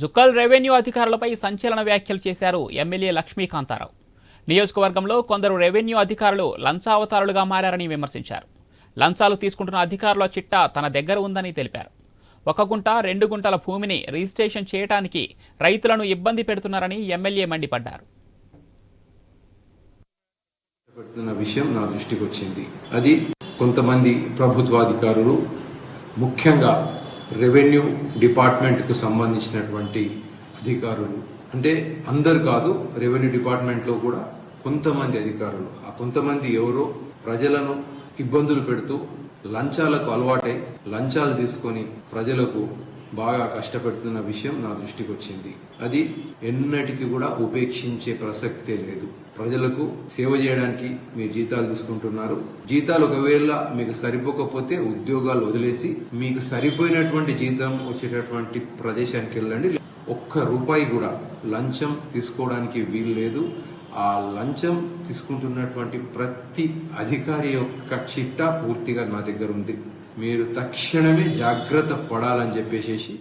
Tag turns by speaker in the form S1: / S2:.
S1: Jukkal revenue అధికారులపై సంచలన వ్యాఖ్యలు చేశారు ఎమ్మెల్యే లక్ష్మీకాంతారావు. నియోజకవర్గంలో కొందరు రెవెన్యూ అధికారులు లంచావతారులుగా మారారని విమర్శించారు. లంచాలు తీసుకుంటున్న అధికారుల చిట్టా తన దగ్గర ఉందని తెలిపారు. ఒక గుంట రెండు గుంటల భూమిని రిజిస్ట్రేషన్ చేయడానికి రైతులను ఇబ్బంది పెడుతున్నారని ఎమ్మెల్యే మండిపడ్డారు.
S2: పెడుతున్న విషయం నా దృష్టికి వచ్చింది. అది కొంతమంది ప్రభుత్వాధికారులు ముఖ్యంగా రెవెన్యూ డిపార్ట్మెంట్కు సంబంధించినటువంటి అధికారులు. అంటే అందరు కాదు రెవెన్యూ డిపార్ట్మెంట్లో కూడా కొంతమంది అధికారులు. ఆ కొంతమంది ఎవరో ప్రజలను ఇబ్బందులు పెడుతూ లంచాలకు అలవాటై లంచాలు తీసుకొని ప్రజలకు బాగా కష్టపెడుతున్న విషయం నా దృష్టికి వచ్చింది. అది ఎన్నటికీ కూడా ఉపేక్షించే ప్రసక్తే లేదు. ప్రజలకు సేవ చేయడానికి మీరు జీతాలు తీసుకుంటున్నారు. జీతాలు ఒకవేళ మీకు సరిపోకపోతే ఉద్యోగాలు వదిలేసి మీకు సరిపోయినటువంటి జీతం వచ్చేటటువంటి ప్రదేశానికి వెళ్ళండి. ఒక్క రూపాయి కూడా లంచం తీసుకోవడానికి వీలు లేదు. ఆ లంచం తీసుకుంటున్నటువంటి ప్రతి అధికారి యొక్క చిట్టా పూర్తిగా నా దగ్గర ఉంది. మీరు తక్షణమే జాగ్రత్త పడాలని చెప్పేసి